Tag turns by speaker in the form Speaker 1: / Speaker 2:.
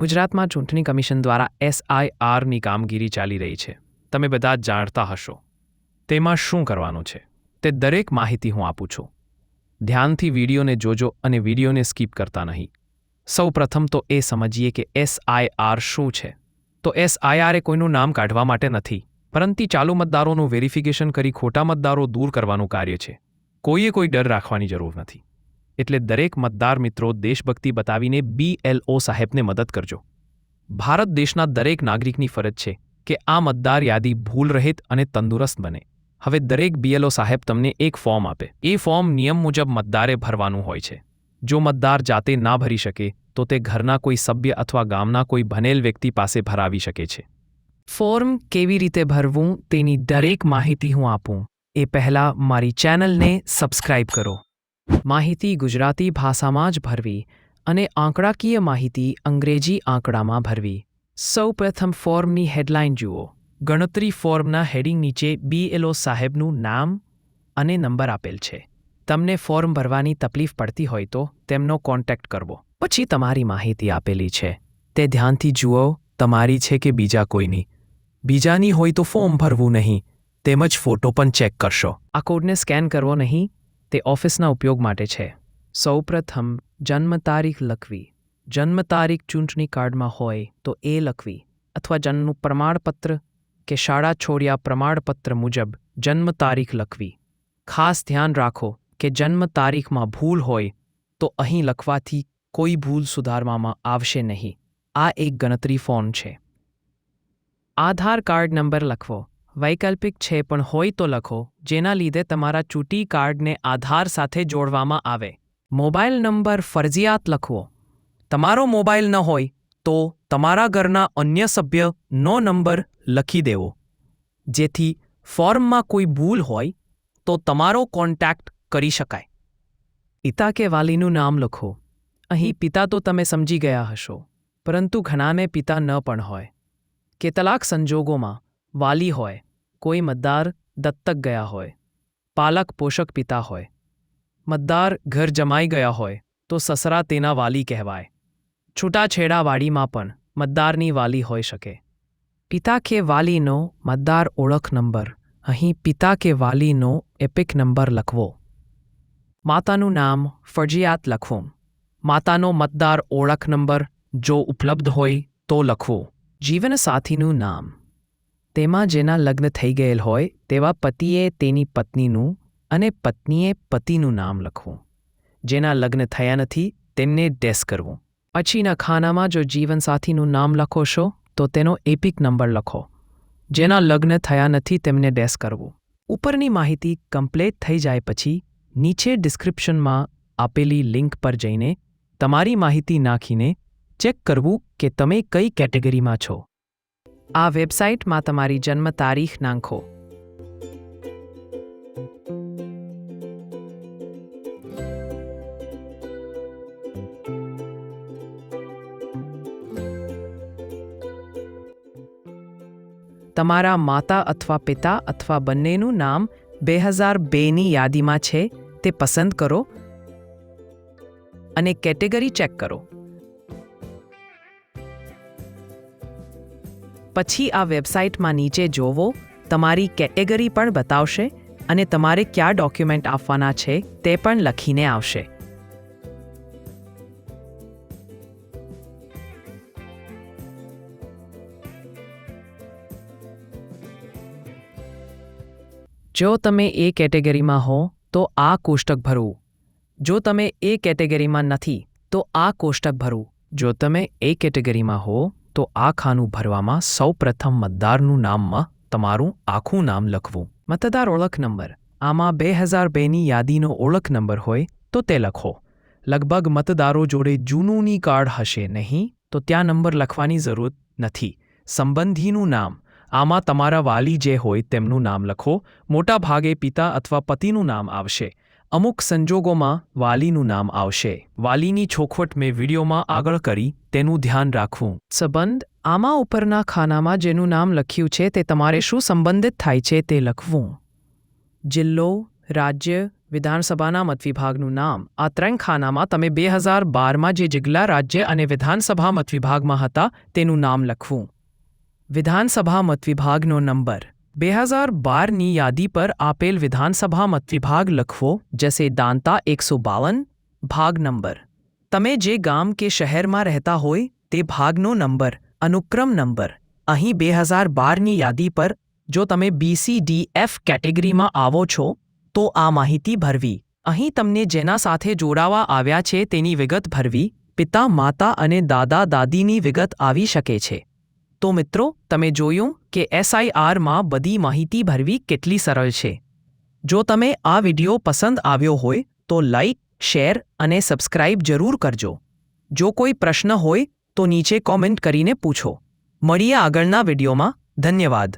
Speaker 1: ગુજરાતમાં ચૂંટણી કમિશન દ્વારા એસઆઈઆરની કામગીરી ચાલી રહી છે. તમે બધા જાણતા હશો. તેમાં શું કરવાનું છે? તે દરેક માહિતી હું આપું છું. ધ્યાનથી વિડીયોને જોજો અને વિડીયોને સ્કીપ કરતા નહીં. સૌ પ્રથમ તો એ સમજીએ કે એસઆઈઆર શું છે? તો એસઆઈઆર કોઈનું નામ કાઢવા માટે નથી, પરંતુ ચાલુ મતદારોનું વેરિફિકેશન કરી ખોટા મતદારો દૂર કરવાનું કાર્ય છે. કોઈએ કોઈ ડર રાખવાની જરૂર નથી. એટલે દરેક મતદાર મિત્રો દેશભક્તિ બતાવીને બીએલઓ સાહેબને મદદ કરજો. ભારત દેશના દરેક નાગરિકની ફરજ છે કે આ મતદાર યાદી ભૂલ રહિત અને તંદુરસ્ત બને. હવે દરેક બીએલઓ સાહેબ તમને એક ફોર્મ આપે. એ ફોર્મ નિયમ મુજબ મતદારે ભરવાનું હોય છે. જો મતદાર જાતે ના ભરી શકે, તો તે ઘરના કોઈ સભ્ય અથવા ગામના કોઈ ભનેલ વ્યક્તિ પાસે ભરાવી શકે છે. ફોર્મ કેવી રીતે ભરવું તેની દરેક માહિતી હું આપું. એ પહેલાં મારી ચેનલને સબસ્ક્રાઇબ કરો. માહિતી ગુજરાતી ભાષામાં જ ભરવી અને આંકડાકીય માહિતી અંગ્રેજી આંકડામાં ભરવી. સૌપ્રથમ ફોર્મની હેડલાઇન જુઓ. ગણતરી ફોર્મના હેડિંગ નીચે બીએલઓ સાહેબનું નામ અને નંબર આપેલ છે. તમને ફોર્મ ભરવાની તકલીફ પડતી હોય તો તેમનો કોન્ટેક્ટ કરવો. પછી તમારી માહિતી આપેલી છે. તે ધ્યાનથી જુઓ, તમારી છે કે બીજા કોઈની. બીજાની હોય તો ફોર્મ ભરવું નહીં, તેમજ ફોટો પણ ચેક કરશો. આ કોડને સ્કેન કરવો નહીં તે ઓફિસના ઉપયોગ માટે છે. સૌપ્રથમ જન્મ તારીખ લખવી. જન્મ તારીખ ચૂંટણી કાર્ડમાં હોય તો એ લખવી અથવા જન્મનું પ્રમાણપત્ર કે શાળા છોડ્યા પ્રમાણપત્ર મુજબ જન્મ તારીખ લખવી. ખાસ ધ્યાન રાખો કે જન્મ તારીખમાં ભૂલ હોય તો અહીં લખવાથી કોઈ ભૂલ સુધારવામાં આવશે નહીં. આ એક ગણતરી ફોર્મ છે. આધાર કાર્ડ નંબર લખવો. વૈકલ્પિક છે પણ હોય તો લખો, જેના લીધે તમારા ચૂંટી કાર્ડને આધાર સાથે જોડવામાં આવે. મોબાઈલ નંબર ફરજિયાત લખવો. તમારો મોબાઈલ ન હોય, તો તમારા ઘરના અન્ય સભ્યનો નંબર લખી દેવો. જેથી ફોર્મમાં કોઈ ભૂલ હોય, તો તમારો કોન્ટેક્ટ કરી શકાય. પિતા કે વાલીનું નામ લખો. અહીં પિતા તો તમે સમજી ગયા હશો, પરંતુ ઘણાને પિતા ન પણ હોય. કેટલાક સંજોગોમાં વાલી હોય, કોઈ મતદાર દત્તક ગયા હોય, પાલક પોષક પિતા હોય મતદાર ઘર જમાઈ ગયા હોય, તો સસરા તેના વાલી કહેવાય. છૂટાછેડાવાડીમાં પણ મતદારની વાલી હોઈ શકે. પિતા કે વાલીનો મતદાર ઓળખ નંબર, અહીં પિતા કે વાલીનો એપિક નંબર લખવો. માતાનું નામ ફરજિયાત લખવું. માતાનો મતદાર ઓળખ નંબર જો ઉપલબ્ધ હોય તો લખવો. જીવનસાથીનું નામ. તેમાં જેના લગ્ન થઈ ગયેલ હોય, તેવા પતિએ તેની પત્નીનું અને પત્નીએ પતિનું નામ લખવું. જેના લગ્ન થયા નથી, તેમને ડેસ કરવું. પછીના ખાનામાં જો જીવનસાથીનું નામ લખો છો, તો તેનો એપિક નંબર લખો. જેના લગ્ન થયા નથી, તેમને ડેસ કરવું. ઉપરની માહિતી કમ્પ્લેટ થઈ જાય પછી નીચે ડિસ્ક્રિપ્શનમાં આપેલી લિંક પર જઈને તમારી માહિતી નાખીને ચેક કરવું કે તમે કઈ કેટેગરીમાં છો. આ વેબસાઇટમાં તમારી જન્મ તારીખ નાંખો. તમારા માતા અથવા પિતા અથવા બંનેનું નામ બે હજાર બેની યાદીમાં છે, તે પસંદ કરો અને કેટેગરી ચેક કરો. પછી આ વેબસાઇટમાં નીચે જોવો, તમારી કેટેગરી પણ બતાવશે અને તમારે કયા ડોક્યુમેન્ટ આપવાના છે તે પણ લખીને આવશે. જો તમે એ કેટેગરીમાં હો, તો આ કોષ્ટક ભરવું. જો તમે એ કેટેગરીમાં નથી, તો આ કોષ્ટક ભરવું. જો તમે એ કેટેગરીમાં હો તો આ ખાનું ભરવામાં સૌ પ્રથમ મતદારનું નામમાં તમારું આખું નામ લખવું. મતદાર ઓળખ નંબર. આમાં બે હજાર બેની યાદીનો ઓળખ નંબર હોય તો તે લખો. લગભગ મતદારો જોડે જૂનુંની કાર્ડ હશે નહીં તો ત્યાં નંબર લખવાની જરૂર નથી. સંબંધીનું નામ. આમાં તમારા વાલી જે હોય તેમનું નામ લખો. મોટા ભાગે પિતા અથવા પતિનું નામ આવશે. અમુક સંજોગોમાં વાલીનું નામ આવશે. વાલીની છોખવટ મેં વિડીયોમાં આગળ કરી, તેનું ધ્યાન રાખવું. સંબંધ આમાં ઉપરના ખાનામાં જેનું નામ લખ્યું છે તે તમારે શું સંબંધિત થાય છે તે લખવું. જિલ્લો, રાજ્ય, વિધાનસભાના મતવિભાગનું નામ. આ ત્રણ ખાનામાં તમે બે હજાર બારમાં જે જિલ્લા, રાજ્ય અને વિધાનસભા મતવિભાગમાં હતા, તેનું નામ લખવું. વિધાનસભા મતવિભાગનો નંબર. બે હજાર બારની યાદી પર આપેલ વિધાનસભા મતવિભાગ લખવો, જેસે દાંતા એકસો બાવન, ભાગ નંબર. તમે જે ગામ કે શહેરમાં રહેતા હોય, તે ભાગનો નંબર, અનુક્રમ નંબર. અહીં બે હજાર બારની યાદી પર, જો તમે બીસીડીએફ કેટેગરીમાં આવો છો, તો આ માહિતી ભરવી. અહીં તમને જેના સાથે જોડાવા આવ્યા છે તેની વિગત ભરવી. પિતા, માતા અને દાદા, દાદીની વિગત આવી શકે છે. તો મિત્રો, તમે જોયું કે એસઆઈઆરમાં બધી માહિતી ભરવી કેટલી સરળ છે. જો તમે આ વિડિયો પસંદ આવ્યો હોય, તો લાઈક, શેર અને સબસ્ક્રાઇબ જરૂર કરજો. જો કોઈ પ્રશ્ન હોય, તો નીચે કોમેન્ટ કરીને પૂછો. મળીએ આગળના વિડિયોમાં. ધન્યવાદ.